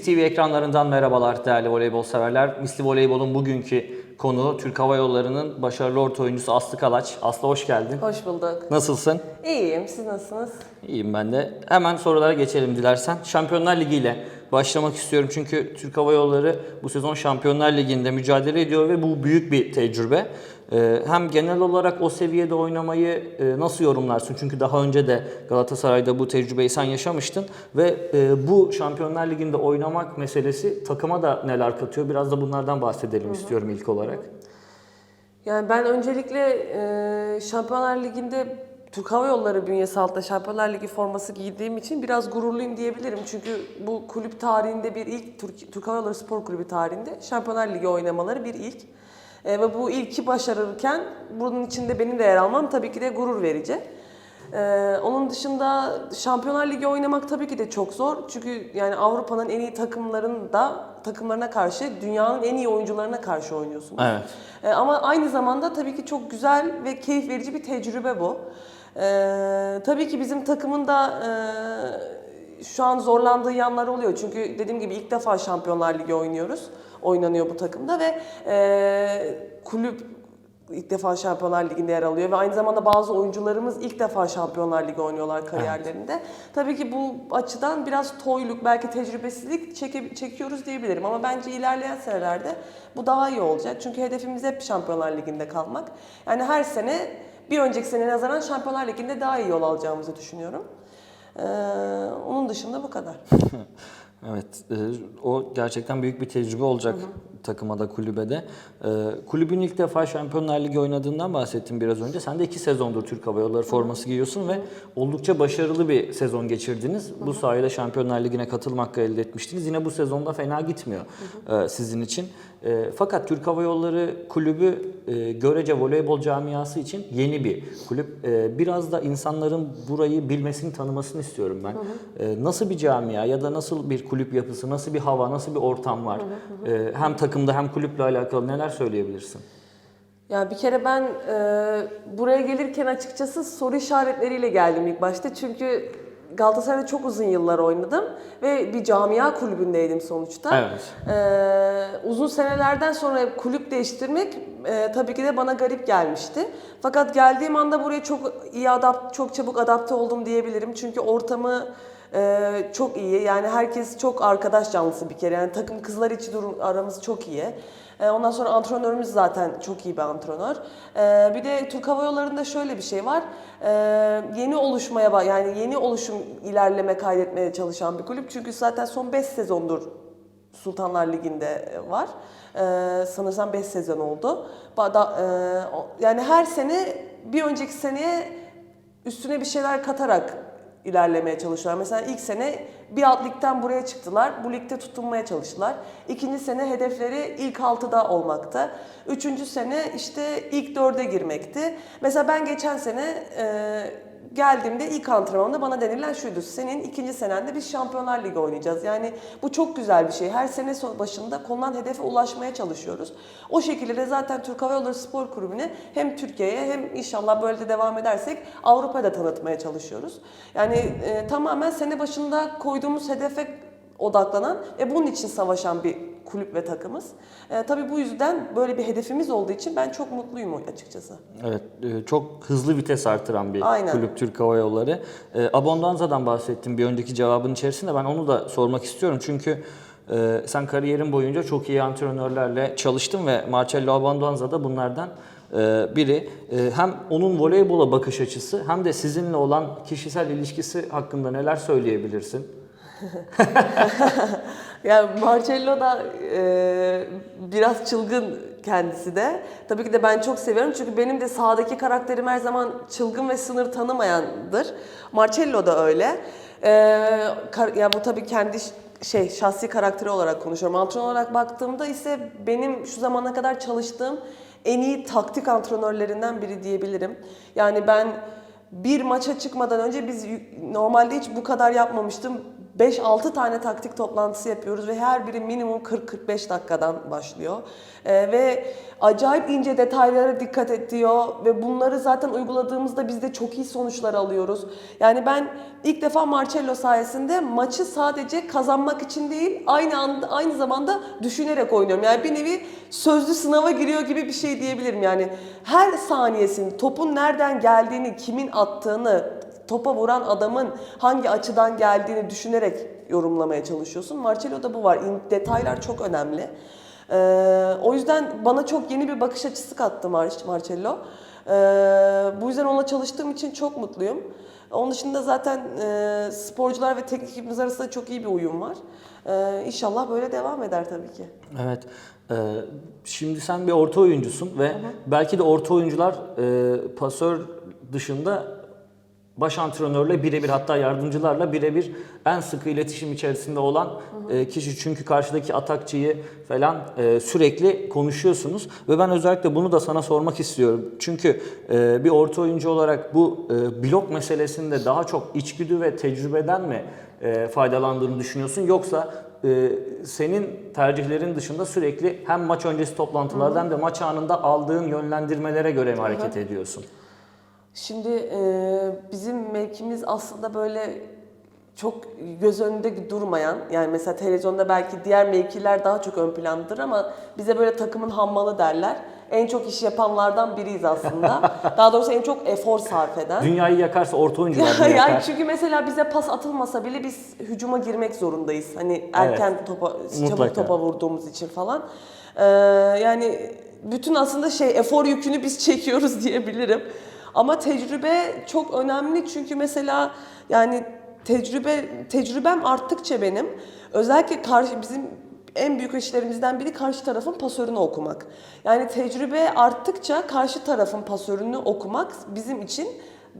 Misli TV ekranlarından merhabalar değerli voleybol severler. Misli Voleybol'un bugünkü konuğu Türk Hava Yolları'nın başarılı orta oyuncusu Aslı Kalaç. Aslı hoş geldin. Hoş bulduk. Nasılsın? İyiyim. Siz nasılsınız? İyiyim ben de. Hemen sorulara geçelim dilersen. Şampiyonlar Ligi ile başlamak istiyorum çünkü Türk Hava Yolları bu sezon Şampiyonlar Ligi'nde mücadele ediyor ve bu büyük bir tecrübe. Ee, Hem genel olarak o seviyede oynamayı e, nasıl yorumlarsın? Çünkü daha önce de Galatasaray'da bu tecrübeyi sen yaşamıştın ve e, bu Şampiyonlar Ligi'nde oynamak meselesi takıma da neler katıyor? Biraz da bunlardan bahsedelim istiyorum ilk olarak. Yani ben öncelikle e, Şampiyonlar Ligi'nde Türk Hava Yolları bünyesi altında Şampiyonlar Ligi forması giydiğim için biraz gururluyum diyebilirim. Çünkü bu kulüp tarihinde bir ilk, Türk, Türk Hava Yolları Spor Kulübü tarihinde Şampiyonlar Ligi oynamaları bir ilk. E, ve bu ilki başarırken bunun içinde benim de yer almam tabii ki de gurur verici. Ee, onun dışında Şampiyonlar Ligi oynamak tabii ki de çok zor. Çünkü yani Avrupa'nın en iyi takımların da takımlarına karşı dünyanın en iyi oyuncularına karşı oynuyorsunuz. Evet. Ee, ama aynı zamanda tabii ki çok güzel ve keyif verici bir tecrübe bu. Ee, tabii ki bizim takımın da e, şu an zorlandığı yanlar oluyor. Çünkü dediğim gibi ilk defa Şampiyonlar Ligi oynuyoruz. Oynanıyor bu takımda ve e, kulüp ilk defa Şampiyonlar Ligi'nde yer alıyor ve aynı zamanda bazı oyuncularımız ilk defa Şampiyonlar Ligi oynuyorlar kariyerlerinde. Tabii ki bu açıdan biraz toyluk, belki tecrübesizlik çeke- çekiyoruz diyebilirim ama bence ilerleyen senelerde bu daha iyi olacak. Çünkü hedefimiz hep Şampiyonlar Ligi'nde kalmak. Yani her sene bir önceki sene nazaran Şampiyonlar Ligi'nde daha iyi yol alacağımızı düşünüyorum. Ee, onun dışında bu kadar. Evet, e, o gerçekten büyük bir tecrübe olacak takıma da kulübe de. E, kulübün ilk defa Şampiyonlar Ligi oynadığından bahsettim biraz önce. Sen de iki sezondur Türk Hava Yolları forması giyiyorsun ve oldukça başarılı bir sezon geçirdiniz. Bu sayede Şampiyonlar Ligi'ne katılma hakkı elde etmiştiniz. Yine bu sezonda fena gitmiyor e, sizin için. E, fakat Türk Hava Yolları kulübü e, görece voleybol camiası için yeni bir kulüp. E, biraz da insanların burayı bilmesini, tanımasını istiyorum ben. E, nasıl bir camia ya da nasıl bir kulüp yapısı, nasıl bir hava, nasıl bir ortam var? E, hem takımda hem kulüple alakalı neler söyleyebilirsin? Ya bir kere ben e, buraya gelirken açıkçası soru işaretleriyle geldim ilk başta. Çünkü Galatasaray'da çok uzun yıllar oynadım ve bir camia kulübündeydim sonuçta. Evet. E, uzun senelerden sonra kulüp değiştirmek e, tabii ki de bana garip gelmişti. Fakat geldiğim anda buraya çok iyi adapt, çok çabuk adapte oldum diyebilirim. Çünkü ortamı e, çok iyi. Yani herkes çok arkadaş canlısı bir kere. Yani takım kızlar içi durum aramız çok iyi. E, Ondan sonra antrenörümüz zaten çok iyi bir antrenör. E, Bir de Türk Hava Yolları'nda şöyle bir şey var. E, Yeni oluşmaya yani yeni oluşum ilerleme kaydetmeye çalışan bir kulüp. Çünkü zaten son 5 sezondur Sultanlar Ligi'nde var. Ee, sanırsam 5 sezon oldu. E, yani her sene bir önceki seneye üstüne bir şeyler katarak ilerlemeye çalışıyorlar. Mesela ilk sene bir alt ligden buraya çıktılar. Bu ligde tutunmaya çalıştılar. İkinci sene hedefleri ilk altıda olmakta. Üçüncü sene işte ilk dörde girmekti. Mesela ben geçen sene e, geldiğimde ilk antrenmanda bana denilen şuydu. Senin ikinci senende biz Şampiyonlar Ligi oynayacağız. Yani bu çok güzel bir şey. Her sene başında konulan hedefe ulaşmaya çalışıyoruz. O şekilde de zaten Türk Hava Yolları Spor Kulübü'nü hem Türkiye'ye hem inşallah böyle de devam edersek Avrupa'da tanıtmaya çalışıyoruz. Yani e, tamamen sene başında koyduğumuz hedefe odaklanan ve bunun için savaşan bir kulüp ve takımız. E, tabii bu yüzden böyle bir hedefimiz olduğu için ben çok mutluyum açıkçası. Evet, e, çok hızlı vites artıran bir Aynen. kulüp Türk Hava Yolları. E, Abondanza'dan bahsettim bir önceki cevabın içerisinde. Ben onu da sormak istiyorum çünkü e, sen kariyerin boyunca çok iyi antrenörlerle çalıştın ve Marcello Abondanza da bunlardan e, biri. E, hem onun voleybola bakış açısı hem de sizinle olan kişisel ilişkisi hakkında neler söyleyebilirsin? Yani Marcello da e, biraz çılgın kendisi de. Tabii ki de ben çok seviyorum çünkü benim de sahadaki karakterim her zaman çılgın ve sınır tanımayandır. Marcello da öyle. E, ya bu tabii kendi şey şahsi karakteri olarak konuşuyorum. Antrenör olarak baktığımda ise benim şu zamana kadar çalıştığım en iyi taktik antrenörlerinden biri diyebilirim. Yani ben bir maça çıkmadan önce biz normalde hiç bu kadar yapmamıştım. 5-6 tane taktik toplantısı yapıyoruz ve her biri minimum 40-45 dakikadan başlıyor. Ee, ve acayip ince detaylara dikkat ediyor ve bunları zaten uyguladığımızda biz de çok iyi sonuçlar alıyoruz. Yani ben ilk defa Marcello sayesinde maçı sadece kazanmak için değil, aynı anda aynı zamanda düşünerek oynuyorum. Yani bir nevi sözlü sınava giriyor gibi bir şey diyebilirim. Yani her saniyesini, topun nereden geldiğini, kimin attığını, topa vuran adamın hangi açıdan geldiğini düşünerek yorumlamaya çalışıyorsun. Marcelo'da bu var. Detaylar çok önemli. Ee, o yüzden bana çok yeni bir bakış açısı kattı Mar- Marcello. Ee, bu yüzden onunla çalıştığım için çok mutluyum. Onun dışında zaten e, sporcular ve teknik ekibimiz arasında çok iyi bir uyum var. Ee, inşallah böyle devam eder tabii ki. Evet. Ee, şimdi sen bir orta oyuncusun ve belki de orta oyuncular e, pasör dışında baş antrenörle birebir hatta yardımcılarla birebir en sıkı iletişim içerisinde olan e, kişi. Çünkü karşıdaki atakçıyı falan e, sürekli konuşuyorsunuz ve ben özellikle bunu da sana sormak istiyorum. Çünkü e, bir orta oyuncu olarak bu e, blok meselesinde daha çok içgüdü ve tecrübeden mi e, faydalandığını düşünüyorsun yoksa e, senin tercihlerin dışında sürekli hem maç öncesi toplantılarda hem de maç anında aldığın yönlendirmelere göre mi hareket ediyorsun? Şimdi e, bizim mevkimiz aslında böyle çok göz önünde durmayan yani mesela televizyonda belki diğer mevkiler daha çok ön plandadır ama bize böyle takımın hammalı derler. En çok iş yapanlardan biriyiz aslında. daha doğrusu en çok efor sarf eden. Dünyayı yakarsa orta oyuncular mı yani yakar? çünkü mesela bize pas atılmasa bile biz hücuma girmek zorundayız. Hani erken topa, Mutlaka. çabuk topa vurduğumuz için falan. Ee, yani bütün aslında şey efor yükünü biz çekiyoruz diyebilirim. Ama tecrübe çok önemli çünkü mesela yani tecrübe tecrübem arttıkça benim özellikle karşı bizim en büyük işlerimizden biri karşı tarafın pasörünü okumak. Yani tecrübe arttıkça karşı tarafın pasörünü okumak bizim için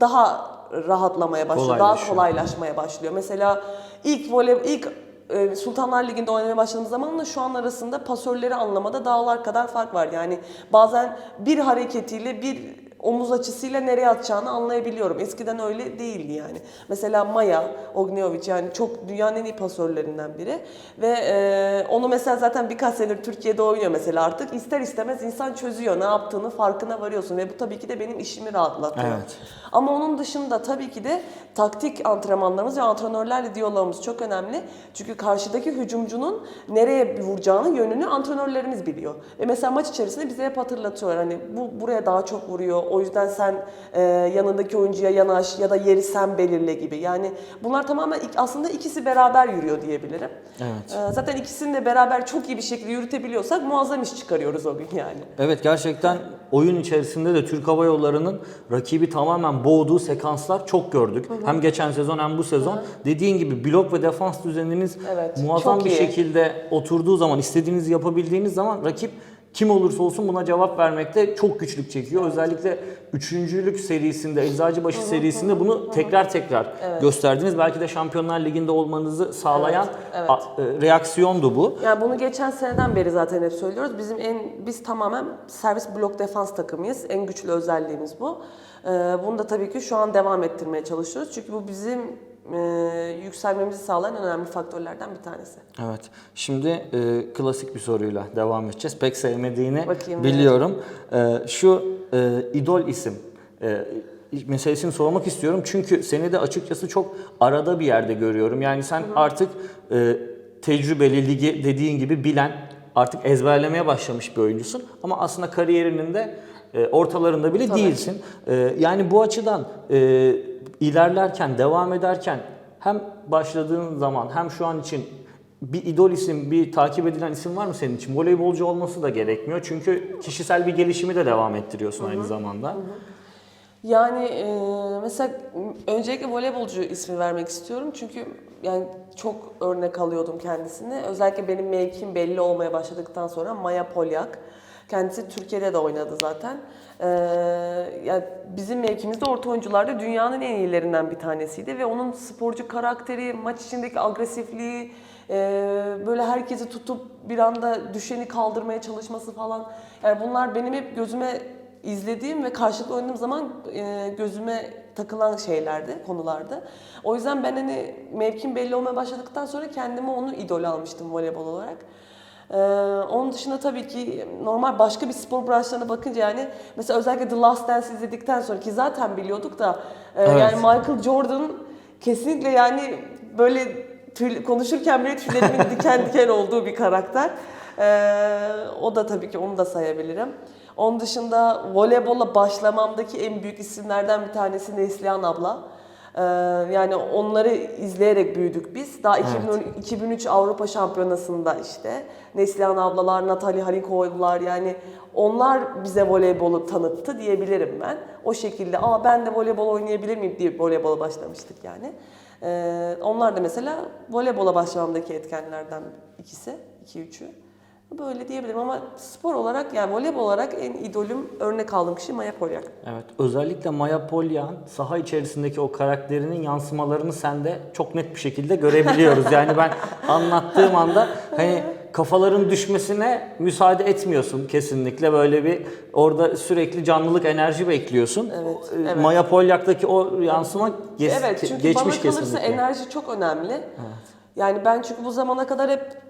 daha rahatlamaya başlıyor, daha kolaylaşmaya başlıyor. Mesela ilk voley ilk e, Sultanlar Ligi'nde oynamaya başladığımız zamanla şu an arasında pasörleri anlamada dağlar kadar fark var. Yani bazen bir hareketiyle bir omuz açısıyla nereye atacağını anlayabiliyorum. Eskiden öyle değildi yani. Mesela Maya Ognjovic yani çok dünyanın en iyi pasörlerinden biri ve e, onu mesela zaten birkaç senedir Türkiye'de oynuyor mesela artık. İster istemez insan çözüyor ne yaptığını farkına varıyorsun ve bu tabii ki de benim işimi rahatlatıyor. Evet. Ama onun dışında tabii ki de taktik antrenmanlarımız ve antrenörlerle diyalogumuz çok önemli. Çünkü karşıdaki hücumcunun nereye vuracağını, yönünü antrenörlerimiz biliyor. Ve mesela maç içerisinde bize hep hatırlatıyorlar. Hani bu buraya daha çok vuruyor. O yüzden sen e, yanındaki oyuncuya yanaş ya da yeri sen belirle gibi. Yani bunlar tamamen aslında ikisi beraber yürüyor diyebilirim. Evet. E, zaten ikisini de beraber çok iyi bir şekilde yürütebiliyorsak muazzam iş çıkarıyoruz o gün yani. Evet gerçekten oyun içerisinde de Türk Hava Yolları'nın rakibi tamamen boğduğu sekanslar çok gördük. Hem geçen sezon hem bu sezon. Dediğin gibi blok ve defans düzeniniz Evet, muazzam bir iyi. şekilde oturduğu zaman, istediğinizi yapabildiğiniz zaman rakip kim olursa olsun buna cevap vermekte çok güçlük çekiyor. Özellikle üçüncülük serisinde, Eczacıbaşı serisinde bunu tekrar tekrar gösterdiniz. Belki de Şampiyonlar Ligi'nde olmanızı sağlayan Evet, evet. e, reaksiyondu bu. Yani bunu geçen seneden beri zaten hep söylüyoruz. Bizim en biz tamamen servis blok defans takımıyız. En güçlü özelliğimiz bu. Ee, bunu da tabii ki şu an devam ettirmeye çalışıyoruz. Çünkü bu bizim e, yükselmemizi sağlayan önemli faktörlerden bir tanesi. Evet. Şimdi e, klasik bir soruyla devam edeceğiz. Pek sevmediğini Bakayım, biliyorum. E, şu e, idol isim e, meselesini sormak istiyorum. Çünkü seni de açıkçası çok arada bir yerde görüyorum. Yani sen artık e, tecrübeli, ligi dediğin gibi bilen, artık ezberlemeye başlamış bir oyuncusun. Ama aslında kariyerinin de e, ortalarında bile değilsin. E, yani bu açıdan e, ilerlerken, devam ederken hem başladığın zaman hem şu an için bir idol isim, bir takip edilen isim var mı senin için? Voleybolcu olması da gerekmiyor. Çünkü kişisel bir gelişimi de devam ettiriyorsun aynı zamanda. Yani e, mesela öncelikle voleybolcu ismi vermek istiyorum çünkü yani çok örnek alıyordum kendisini. Özellikle benim mevkim belli olmaya başladıktan sonra Maya Polyak. Kendisi Türkiye'de de oynadı zaten. Ee, yani bizim mevkimizde orta oyuncularda dünyanın en iyilerinden bir tanesiydi ve onun sporcu karakteri, maç içindeki agresifliği, e, böyle herkesi tutup bir anda düşeni kaldırmaya çalışması falan. Yani bunlar benim hep gözüme izlediğim ve karşılıklı oynadığım zaman e, gözüme takılan şeylerdi, konulardı. O yüzden ben hani mevkim belli olmaya başladıktan sonra kendime onu idol almıştım voleybol olarak. Ee, onun dışında tabii ki normal başka bir spor branşlarına bakınca yani mesela özellikle The Last Dance izledikten sonra ki zaten biliyorduk da e, Evet. yani Michael Jordan kesinlikle yani böyle tüy- konuşurken bile tüylerimin diken diken olduğu bir karakter. Ee, o da tabii ki onu da sayabilirim. Onun dışında voleybola başlamamdaki en büyük isimlerden bir tanesi Neslihan abla. Ee, yani onları izleyerek büyüdük biz. Daha 2010 2003 Avrupa Şampiyonası'nda işte Neslihan ablalar, Natalie Halinkoğlu'lar yani onlar bize voleybolu tanıttı diyebilirim ben. O şekilde aa ben de voleybol oynayabilir miyim diye voleybola başlamıştık yani. Ee, onlar da mesela voleybola başlamamdaki etkenlerden ikisi, iki üçü. Böyle diyebilirim ama spor olarak yani voleybol olarak en idolüm örnek aldığım kişi Maya Polyak. Evet, özellikle Maya Polyan saha içerisindeki o karakterinin yansımalarını sende çok net bir şekilde görebiliyoruz. Yani ben anlattığım anda hani kafaların düşmesine müsaade etmiyorsun kesinlikle. Böyle bir orada sürekli canlılık, enerji bekliyorsun. Evet, e, evet. Maya Polyak'taki o yansıma ge- Evet çünkü geçmiş bana kalırsa kesinlikle. enerji çok önemli. Yani ben çünkü bu zamana kadar hep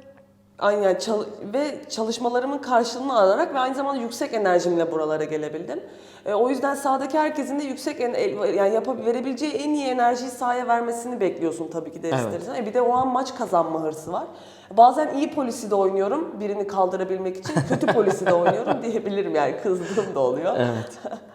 aynı yani çal- ve çalışmalarımın karşılığını alarak ve aynı zamanda yüksek enerjimle buralara gelebildim. E, o yüzden sahadaki herkesin de yüksek en, yani yapab verebileceği en iyi enerjiyi sahaya vermesini bekliyorsun tabii ki de Evet. E, bir de o an maç kazanma hırsı var. Bazen iyi polisi de oynuyorum birini kaldırabilmek için. Kötü polisi de oynuyorum diyebilirim yani kızdığım da oluyor. Evet.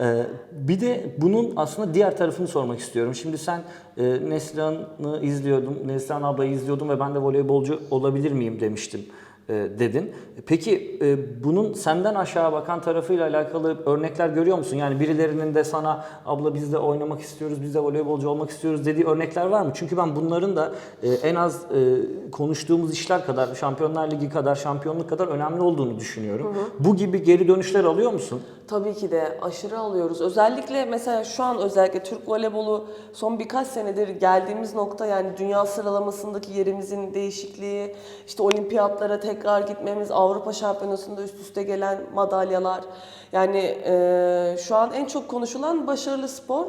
Ee, bir de bunun aslında diğer tarafını sormak istiyorum. Şimdi sen e, Neslihan'ı izliyordum, Neslihan ablayı izliyordum ve ben de voleybolcu olabilir miyim demiştim dedin. Peki e, bunun senden aşağı bakan tarafıyla alakalı örnekler görüyor musun? Yani birilerinin de sana abla biz de oynamak istiyoruz, biz de voleybolcu olmak istiyoruz dediği örnekler var mı? Çünkü ben bunların da e, en az e, konuştuğumuz işler kadar, Şampiyonlar Ligi kadar, şampiyonluk kadar önemli olduğunu düşünüyorum. Bu gibi geri dönüşler alıyor musun? Tabii ki de aşırı alıyoruz. Özellikle mesela şu an özellikle Türk voleybolu son birkaç senedir geldiğimiz nokta yani dünya sıralamasındaki yerimizin değişikliği, işte olimpiyatlara tekrar gitmemiz, Avrupa Şampiyonası'nda üst üste gelen madalyalar. Yani eee, şu an en çok konuşulan başarılı spor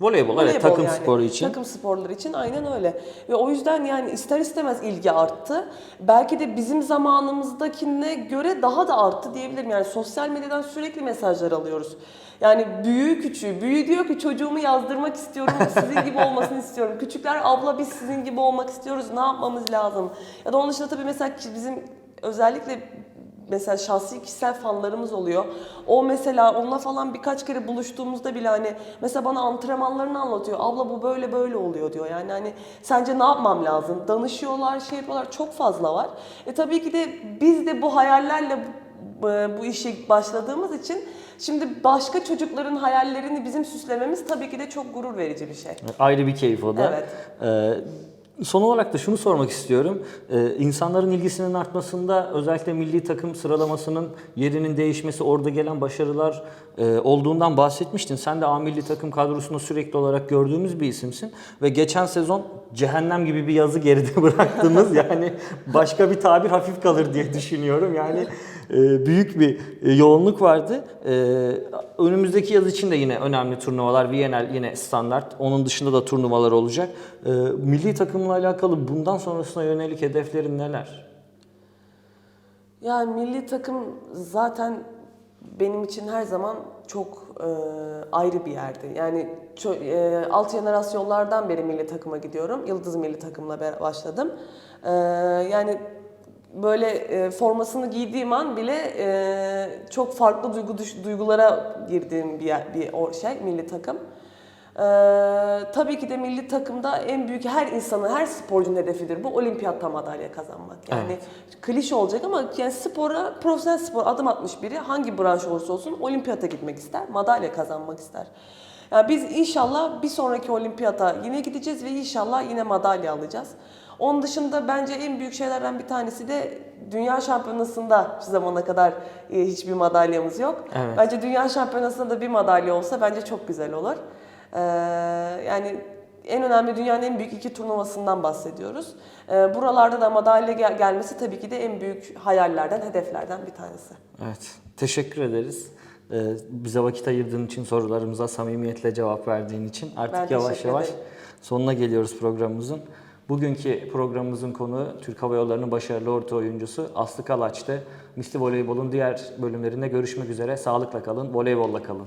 Voleybol, evet Voleybol takım yani. sporu için. Takım sporları için aynen öyle. Ve o yüzden yani ister istemez ilgi arttı. Belki de bizim zamanımızdakine göre daha da arttı diyebilirim. Yani sosyal medyadan sürekli mesajlar alıyoruz. Yani büyüğü küçüğü. Büyüğü diyor ki çocuğumu yazdırmak istiyorum, sizin gibi olmasını istiyorum. Küçükler abla biz sizin gibi olmak istiyoruz, ne yapmamız lazım? Ya da onun dışında tabii mesela bizim özellikle mesela şahsi kişisel fanlarımız oluyor. O mesela onunla falan birkaç kere buluştuğumuzda bile hani mesela bana antrenmanlarını anlatıyor. Abla bu böyle böyle oluyor diyor. Yani hani sence ne yapmam lazım? Danışıyorlar, şey yapıyorlar. Çok fazla var. E tabii ki de biz de bu hayallerle bu, işe başladığımız için şimdi başka çocukların hayallerini bizim süslememiz tabii ki de çok gurur verici bir şey. Ayrı bir keyif o da. Evet. Ee, son olarak da şunu sormak istiyorum. Ee, insanların ilgisinin artmasında özellikle milli takım sıralamasının yerinin değişmesi, orada gelen başarılar e, olduğundan bahsetmiştin. Sen de A milli takım kadrosunda sürekli olarak gördüğümüz bir isimsin. Ve geçen sezon cehennem gibi bir yazı geride bıraktınız. yani başka bir tabir hafif kalır diye düşünüyorum. Yani büyük bir e, yoğunluk vardı. E, önümüzdeki yaz için de yine önemli turnuvalar. Viyanel yine standart. Onun dışında da turnuvalar olacak. E, milli takımla alakalı bundan sonrasına yönelik hedeflerin neler? Yani milli takım zaten benim için her zaman çok e, ayrı bir yerdi. Yani ço- e, alt jenerasyonlardan beri milli takıma gidiyorum. Yıldız milli takımla başladım. E, yani böyle e, formasını giydiğim an bile e, çok farklı duygu duygulara girdiğim bir, bir o şey milli takım. Ee, tabii ki de milli takımda en büyük her insanın, her sporcunun hedefidir bu olimpiyatta madalya kazanmak. Yani klişe olacak ama yani spora, profesyonel spor adım atmış biri hangi branş olursa olsun olimpiyata gitmek ister, madalya kazanmak ister. Yani biz inşallah bir sonraki olimpiyata yine gideceğiz ve inşallah yine madalya alacağız. Onun dışında bence en büyük şeylerden bir tanesi de dünya şampiyonasında şu zamana kadar e, hiçbir madalyamız yok. Evet. Bence dünya şampiyonasında da bir madalya olsa bence çok güzel olur. Ee, yani en önemli dünyanın en büyük iki turnuvasından bahsediyoruz. Ee, buralarda da madalya gel- gelmesi tabii ki de en büyük hayallerden, hedeflerden bir tanesi. Evet. Teşekkür ederiz. Ee, bize vakit ayırdığın için, sorularımıza samimiyetle cevap verdiğin için artık Ben yavaş yavaş ederim. sonuna geliyoruz programımızın. Bugünkü programımızın konuğu Türk Hava Yolları'nın başarılı orta oyuncusu Aslı Kalaç'tı. Misli Voleybol'un diğer bölümlerinde görüşmek üzere. Sağlıkla kalın, voleybolla kalın.